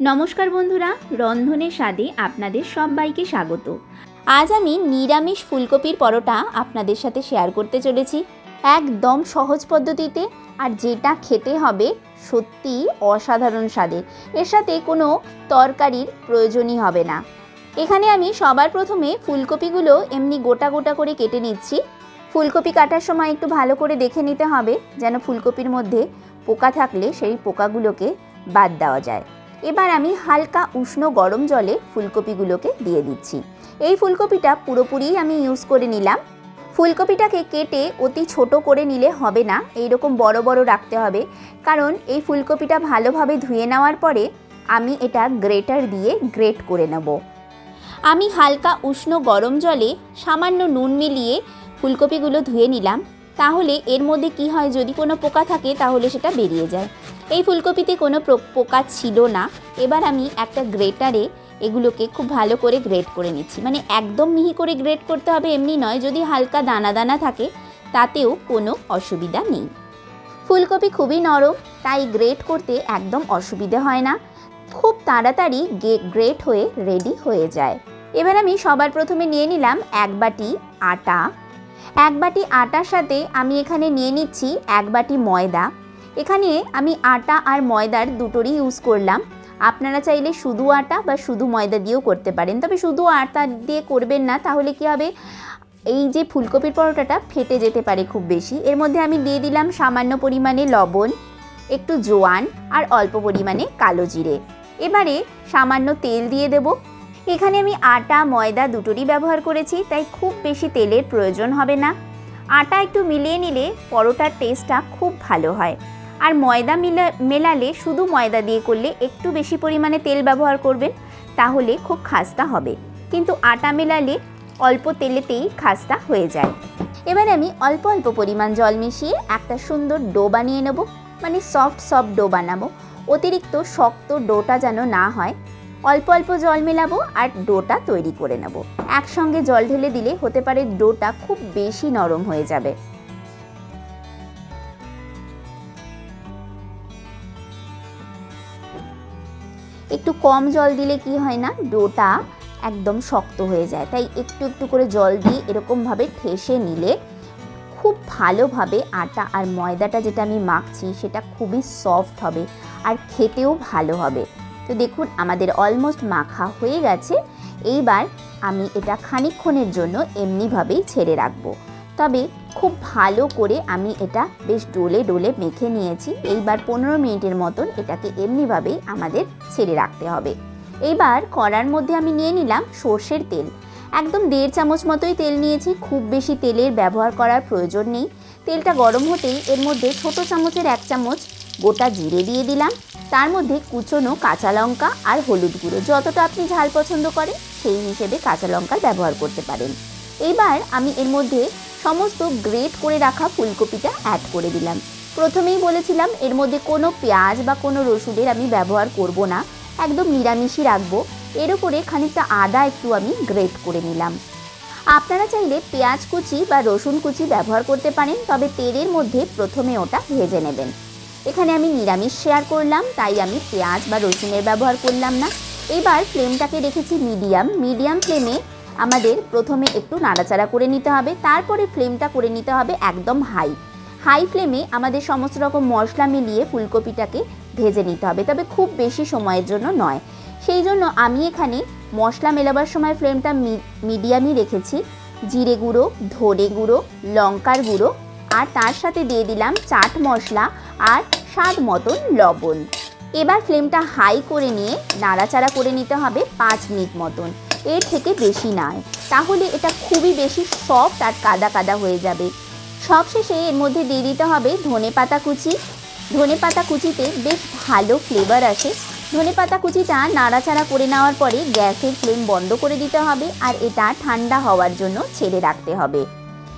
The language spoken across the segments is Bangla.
নমস্কার বন্ধুরা, রন্ধনের স্বাদে আপনাদের সবাইকে স্বাগত। আজ আমি নিরামিষ ফুলকপির পরোটা আপনাদের সাথে শেয়ার করতে চলেছি। একদম সহজ পদ্ধতিতে আর যেটা খেতে হবে সত্যি অসাধারণ স্বাদের। এর সাথে কোনো তরকারির প্রয়োজনই হবে না। এখানে আমি সবার প্রথমে ফুলকপিগুলো এমনি গোটা গোটা করে কেটে নিচ্ছি। ফুলকপি কাটার সময় একটু ভালো করে দেখে নিতে হবে যেন ফুলকপির মধ্যে পোকা থাকলে সেই পোকাগুলোকে বাদ দেওয়া যায়। এবার আমি হালকা উষ্ণ গরম জলে ফুলকপিগুলোকে দিয়ে দিচ্ছি। এই ফুলকপিটা পুরোপুরি আমি ইউজ করে নিলাম। ফুলকপিটাকে কেটে অতি ছোট করে নিলে হবে না এই রকম বড় বড় রাখতে হবে। কারণ এই ফুলকপিটা ভালোভাবে ধুয়ে নেওয়ার পরে আমি এটা গ্রেটার দিয়ে গ্রেট করে নেব। আমি হালকা উষ্ণ গরম জলে সামান্য নুন মিলিয়ে ফুলকপিগুলো ধুয়ে নিলাম। তাহলে এর মধ্যে কি হয়? যদি কোনো পোকা থাকে, তাহলে সেটা বেরিয়ে যায়। এই ফুলকপিতে কোনো পোকা ছিল না। এবার আমি একটা গ্রেটারে এগুলোকে খুব ভালো করে গ্রেট করে নিচ্ছি। মানে একদম মিহি করে গ্রেট করতে হবে এমনি নয়। যদি হালকা দানা দানা থাকে, তাতেও কোনো অসুবিধা নেই। ফুলকপি খুবই নরম, তাই গ্রেট করতে একদম অসুবিধে হয় না। খুব তাড়াতাড়ি গ্রেট হয়ে রেডি হয়ে যায়। এবার আমি সবার প্রথমে নিয়ে নিলাম এক বাটি আটা। এক বাটি আটার সাথে আমি এখানে নিয়ে নিচ্ছি এক বাটি ময়দা। এখানে আমি আটা আর ময়দার দুটোরই ইউজ করলাম। আপনারা চাইলে শুধু আটা বা শুধু ময়দা দিয়েও করতে পারেন। তবে শুধু আটা দিয়ে করবেন না, তাহলে কি হবে? এই যে ফুলকপির পরোটাটা ফেটে যেতে পারে খুব বেশি। এর মধ্যে আমি দিয়ে দিলাম সামান্য পরিমাণে লবণ, একটু জোয়ান আর অল্প পরিমাণে কালো জিরে। এবারে সামান্য তেল দিয়ে দেব। এখানে আমি আটা, ময়দা দুটোরই ব্যবহার করেছি, তাই খুব বেশি তেলের প্রয়োজন হবে না। আটা একটু মিলিয়ে নিলে পরোটার টেস্টটা খুব ভালো হয়। আর ময়দা মিলা, মেলালে শুধু ময়দা দিয়ে করলে একটু বেশি পরিমাণে তেল ব্যবহার করবেন, তাহলে খুব খাস্তা হবে। কিন্তু আটা মেলালে অল্প তেলেতেই খাস্তা হয়ে যায়। এবার আমি অল্প অল্প পরিমাণ জল মিশিয়ে একটা সুন্দর ডো বানিয়ে নেব মানে সফট সফট ডো বানাবো। অতিরিক্ত শক্ত ডোটা যেন না হয় অল্প অল্প জল মেলাবো আর ডোটা তৈরি করে নেব। একসঙ্গে জল ঢেলে দিলে হতে পারে ডোটা খুব বেশি নরম হয়ে যাবে। একটু কম জল দিলে কি হয় না, ডোটা একদম শক্ত হয়ে যায়। তাই একটু একটু করে জল দিয়ে এরকমভাবে ঠেসে নিলে খুব ভালোভাবে আটা আর ময়দাটা যেটা আমি মাখছি, সেটা খুবই সফট হবে আর খেতেও ভালো হবে। তো দেখুন, আমাদের অলমোস্ট মাখা হয়ে গেছে। এইবার আমি এটা খানিকক্ষণের জন্য এমনিভাবেই ছেড়ে রাখব। তবে খুব ভালো করে আমি এটা বেশ ডোলে ডোলে মেখে নিয়েছি। এইবার পনেরো মিনিটের মতন এটাকে এমনিভাবেই আমাদের ছেড়ে রাখতে হবে। এইবার কড়ার মধ্যে আমি নিয়ে নিলাম সর্ষের তেল। একদম দেড় চামচ মতোই তেল নিয়েছি, খুব বেশি তেলের ব্যবহার করার প্রয়োজন নেই। তেলটা গরম হতেই এর মধ্যে ছোট চামচের এক চামচ গোটা জিরে দিয়ে দিলাম। তার মধ্যে কুচনো কাঁচা লঙ্কা আর হলুদ গুঁড়ো যতটা আপনি ঝাল পছন্দ করেন, সেই হিসেবে কাঁচা লঙ্কা ব্যবহার করতে পারেন। এইবার আমি এর মধ্যে সমস্ত গ্রেট করে রাখা ফুলকপিটা অ্যাড করে দিলাম। প্রথমেই বলেছিলাম এর মধ্যে কোনো পেঁয়াজ বা কোনো রসুনের আমি ব্যবহার করব না, একদম নিরামিষই রাখব। এর উপরে খানিকটা আদা একটু আমি গ্রেট করে নিলাম। আপনারা চাইলে পেঁয়াজ কুচি বা রসুন কুচি ব্যবহার করতে পারেন, তবে তেলের মধ্যে প্রথমে ওটা ভেজে নেবেন। এখানে আমি নিরামিষ শেয়ার করলাম, তাই আমি পেঁয়াজ বা রসুনের ব্যবহার করলাম না। এবার ফ্লেমটাকে রেখেছি মিডিয়াম মিডিয়াম ফ্লেমে আমাদের প্রথমে একটু নাড়াচাড়া করে নিতে হবে, তারপরে ফ্লেমটা করে নিতে হবে একদম হাই হাই ফ্লেমে আমাদের সমস্ত রকম মশলা মিলিয়ে ফুলকপিটাকে ভেজে নিতে হবে, তবে খুব বেশি সময়ের জন্য নয়। সেই জন্য আমি এখানে মশলা মেলাবার সময় ফ্লেমটা মিডিয়ামই রেখেছি। জিরে গুঁড়ো, ধনে গুঁড়ো, লঙ্কার গুঁড়ো আর তার সাথে দিয়ে দিলাম চাট মশলা আর স্বাদ মতন লবণ। এবার ফ্লেমটা হাই করে নিয়ে নাড়াচাড়া করে নিতে হবে পাঁচ মিনিট মতন। এর থেকে বেশি নয়। তাহলে এটা খুবই বেশি সফট আর কাদা কাদা হয়ে যাবে। সবশেষে এর মধ্যে দিয়ে দিতে হবে ধনে পাতা কুচি। ধনে পাতা কুচিতে বেশ ভালো ফ্লেভার আসে। ধনে পাতা কুচিটা নাড়াচাড়া করে নেওয়ার পরে গ্যাসের ফ্লেম বন্ধ করে দিতে হবে আর এটা ঠান্ডা হওয়ার জন্য ছেড়ে রাখতে হবে।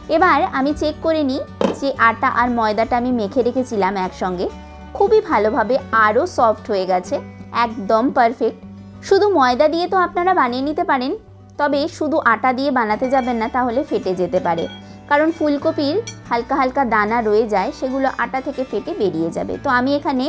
এবার আমি চেক করে নিই যে আটা আর ময়দাটা আমি মেখে রেখেছিলাম একসঙ্গে। খুবই ভালোভাবে আরও সফট হয়ে গেছে, একদম পারফেক্ট। শুধু ময়দা দিয়ে তো আপনারা বানিয়ে নিতে পারেন, তবে শুধু আটা দিয়ে বানাতে যাবেন না, তাহলে ফেটে যেতে পারে। কারণ ফুলকপির হালকা হালকা দানা রয়ে যায়, সেগুলো আটা থেকে ফেটে বেরিয়ে যাবে। তো আমি এখানে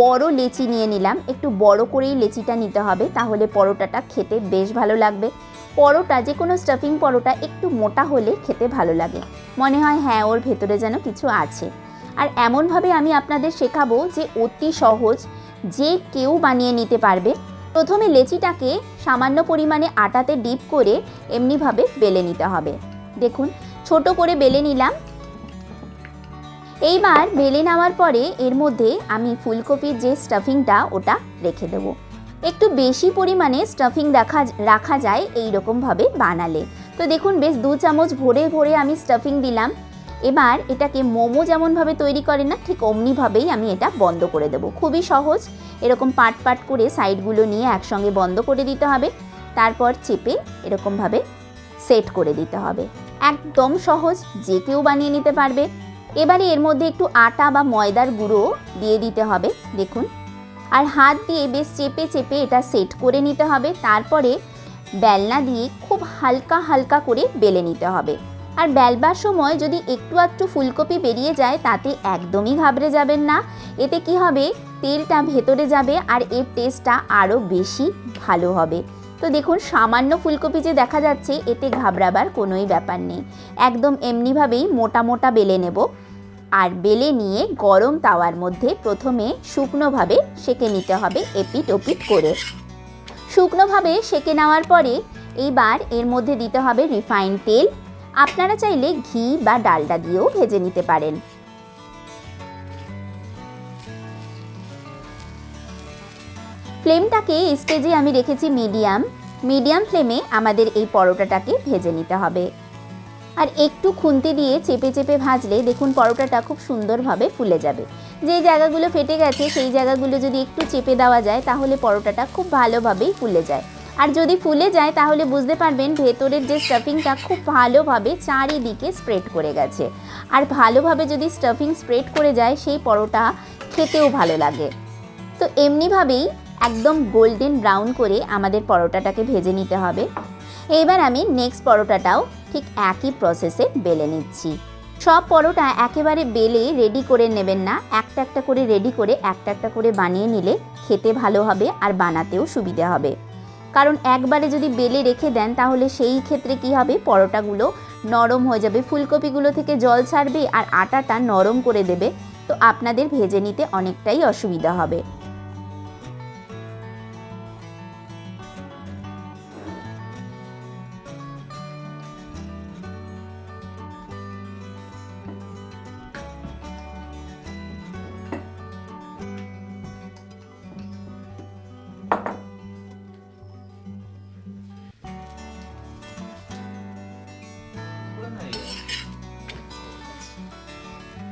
বড় লেচি নিয়ে নিলাম, একটু বড় করেই লেচিটা নিতে হবে, তাহলে পরোটাটা খেতে বেশ ভালো লাগবে। পরোটা যে কোনো স্টাফিং পরোটা একটু মোটা হলে খেতে ভালো লাগে। মনে হয় হ্যাঁ ওর ভেতরে যেন কিছু আছে। আর এমনভাবে আমি আপনাদের শেখাবো যে অতি সহজ যে কেউ বানিয়ে নিতে পারবে। প্রথমে লেচিটাকে সামান্য পরিমাণে আটাতে ডিপ করে এমনিভাবে বেলে নিতে হবে। দেখুন, ছোট করে বেলে নিলাম। এইবার বেলে নেওয়ার পরে এর মধ্যে আমি ফুলকপির যে স্টাফিংটা ওটা রেখে দেবো। একটু বেশি পরিমাণে স্টাফিং রাখা রাখা যায় এই রকমভাবে বানালে। তো দেখুন, বেশ দু চামচ ভরে ভরে আমি স্টাফিং দিলাম। এবার এটাকে মোমো যেমনভাবে তৈরি করে না, ঠিক অমনিভাবেই আমি এটা বন্ধ করে দেবো। খুবই সহজ, এরকম পাট পাট করে সাইডগুলো নিয়ে একসঙ্গে বন্ধ করে দিতে হবে। তারপর চেপে এরকমভাবে সেট করে দিতে হবে। একদম সহজ, যে কেউ বানিয়ে নিতে পারবে। এবারে এর মধ্যে একটু আটা বা ময়দার গুঁড়ো দিয়ে দিতে হবে, দেখুন। আর হাত দিয়ে বেশ চেপে চেপে এটা সেট করে নিতে হবে। তারপরে বেলনা দিয়ে খুব হালকা হালকা করে বেলে নিতে হবে। আর বেলবার সময় যদি একটু একটু ফুলকপি বেরিয়ে যায়, তাতে একদমই ঘাবড়ে যাবেন না। এতে কি হবে? তেলটা ভেতরে যাবে আর এর টেস্টটা আরও বেশি ভালো হবে। তো দেখুন, সামান্য ফুলকপি যে দেখা যাচ্ছে, এতে ঘাবড়াবার কোনোই ব্যাপার নেই। একদম এমনিভাবেই মোটা মোটা বেলে নেব। আর বেলে নিয়ে গরম তাওয়ার মধ্যে প্রথমে শুকনোভাবে সেকে নিতে হবে এপিট ওপিট করে। শুকনোভাবে সেকে নেওয়ার পরে এইবার এর মধ্যে দিতে হবে রিফাইন তেল। আপনারা চাইলে ঘি বা ডালডা দিয়েও ভেজে নিতে পারেন। ফ্লেমটাকে স্টেজে আমি রেখেছি মিডিয়াম। মিডিয়াম ফ্লেমে আমাদের এই পরোটাটাকে ভেজে নিতে হবে। আর একটু খুন্তি দিয়ে চেপে চেপে ভাজলে দেখুন পরোটাটা খুব সুন্দরভাবে ফুলে যাবে। যে জায়গাগুলো ফেটে গেছে, সেই জায়গাগুলো যদি একটু চেপে দেওয়া যায়, তাহলে পরোটাটা খুব ভালোভাবেই ফুলে যায়। আর যদি ফুলে যায়, তাহলে বুঝতে পারবেন ভেতরের যে স্টাফিংটা খুব ভালোভাবে চারিদিকে স্প্রেড করে গেছে। আর ভালোভাবে যদি স্টাফিং স্প্রেড করে যায়, সেই পরোটা খেতেও ভালো লাগে। তো এমনিভাবেই একদম গোল্ডেন ব্রাউন করে আমাদের পরোটাটাকে ভেজে নিতে হবে। এবার আমি নেক্সট পরোটাটাও ঠিক একই প্রসেসে বেলে নিচ্ছি। সব পরোটা একেবারে বেলে রেডি করে নেবেন না। একটা একটা করে রেডি করে একটা একটা করে বানিয়ে নিলে খেতে ভালো হবে আর বানাতেও সুবিধে হবে। কারণ একবারে যদি বেলে রেখে দেন তাহলে সেই ক্ষেত্রে কি হবে? পরোটাগুলো নরম হয়ে যাবে, ফুলকপিগুলো থেকে জল ছাড়বে আর আটাটা নরম করে দেবে। তো আপনাদের ভেজে নিতে অনেকটাই অসুবিধা হবে।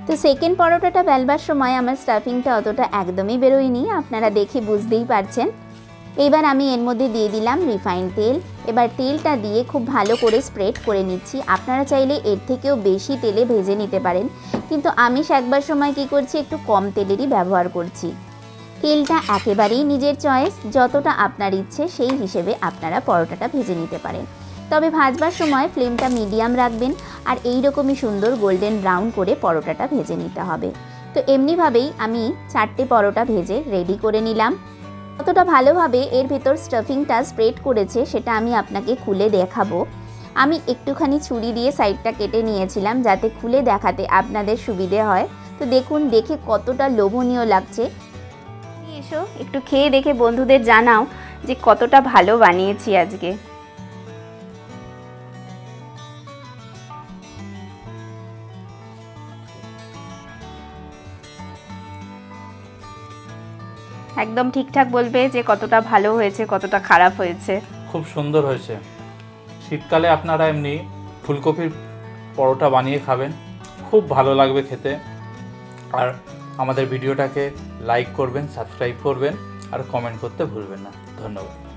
তো সেকেন্ড পরোটাটা বেলবার সময় আমার স্টাফিংটা অতটা একদমই বেরোয়নি, আপনারা দেখে বুঝতেই পারছেন। এবার আমি এর মধ্যে দিয়ে দিলাম রিফাইন তেল। এবার তেলটা দিয়ে খুব ভালো করে স্প্রেড করে নিচ্ছি। আপনারা চাইলে এর থেকেও বেশি তেলে ভেজে নিতে পারেন। কিন্তু আমি একবার সময় কি করছি? একটু কম তেলেরই ব্যবহার করছি। তেলটা একেবারেই নিজের চয়েস যতটা আপনার ইচ্ছে সেই হিসেবে আপনারা পরোটাটা ভেজে নিতে পারেন। তবে ভাজবার সময় ফ্লেমটা মিডিয়াম রাখবেন আর এই রকমই সুন্দর গোল্ডেন ব্রাউন করে পরোটাটা ভেজে নিতে হবে। তো এমনিভাবেই আমি চারটে পরোটা ভেজে রেডি করে নিলাম। কতটা ভালোভাবে এর ভেতর স্টাফিংটা স্প্রেড করেছে সেটা আমি আপনাকে খুলে দেখাবো। আমি একটুখানি ছুরি দিয়ে সাইডটা কেটে নিয়েছিলাম যাতে খুলে দেখাতে আপনাদের সুবিধে হয়। তো দেখুন, দেখে কতটা লোভনীয় লাগছে। এসো, একটু খেয়ে দেখে বন্ধুদের জানাও যে কতটা ভালো বানিয়েছি আজকে। একদম ঠিকঠাক বলবে যে কতটা ভালো হয়েছে, কতটা খারাপ হয়েছে। খুব সুন্দর হয়েছে। শীতকালে আপনারা এমনি ফুলকপির পরোটা বানিয়ে খাবেন। খুব ভালো লাগবে খেতে। আর আমাদের ভিডিওটাকে লাইক করবেন সাবস্ক্রাইব করবেন, আর কমেন্ট করতে ভুলবেন না। ধন্যবাদ।